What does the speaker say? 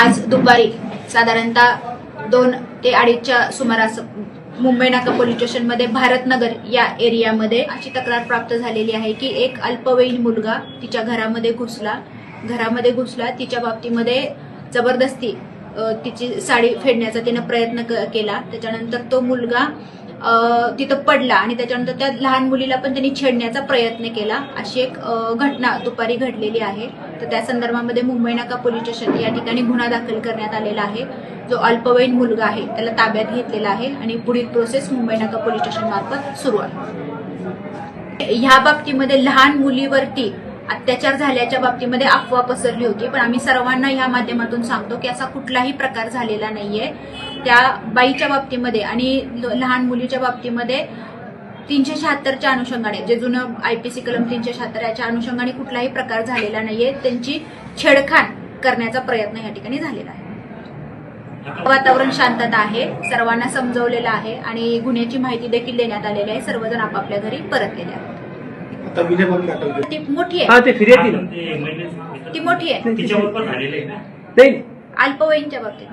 आज दुपारी साधारणतः दोन ते अडीचच्या सुमारास मुंबई नाका पोलीस स्टेशनमध्ये भारतनगर या एरियामध्ये अशी तक्रार प्राप्त झालेली आहे की एक अल्पवयीन मुलगा तिच्या घरामध्ये घुसला. घरामध्ये घुसला. तिच्या बाबतीमध्ये जबरदस्ती तिची साडी फेडण्याचा तिनं प्रयत्न क- केला. त्याच्यानंतर तो मुलगा तिथं पडला आणि त्याच्यानंतर त्या लहान मुलीला पण त्यांनी छेडण्याचा प्रयत्न केला. अशी एक घटना दुपारी घडलेली आहे. तर त्या संदर्भामध्ये मुंबई नाका पोलीस स्टेशन या ठिकाणी गुन्हा दाखल करण्यात आलेला आहे. जो अल्पवयीन मुलगा आहे त्याला ताब्यात घेतलेला आहे आणि पुढील प्रोसेस मुंबई नाका पोलीस स्टेशन मार्फत सुरू आहे. ह्या बाबतीमध्ये लहान मुलीवरती अत्याचार झाल्याच्या बाबतीमध्ये अफवा पसरली होती पण आम्ही सर्वांना ह्या माध्यमातून सांगतो की असा कुठलाही प्रकार झालेला नाहीये. त्या बाईच्या बाबतीमध्ये आणि लहान मुलीच्या बाबतीमध्ये तीनशे शहात्तरच्या अनुषंगाने जे जुनं आयपीसी कलम तीनशे शहात्तर याच्या अनुषंगाने कुठलाही प्रकार झालेला नाहीये त्यांची छेडखाण करण्याचा प्रयत्न या ठिकाणी झालेला आहे. वातावरण शांतता आहे सर्वांना समजवलेलं आहे आणि गुन्ह्याची माहिती देखील देण्यात आलेली आहे सर्वजण आपापल्या घरी परतलेले आहेत. ती मोठी हा आहे ते फिर्यादी ना ती मोठी आहे. तिच्यावर पण झालेलं आहे ना? नाही. अल्पवयीनच्या बाबतीत.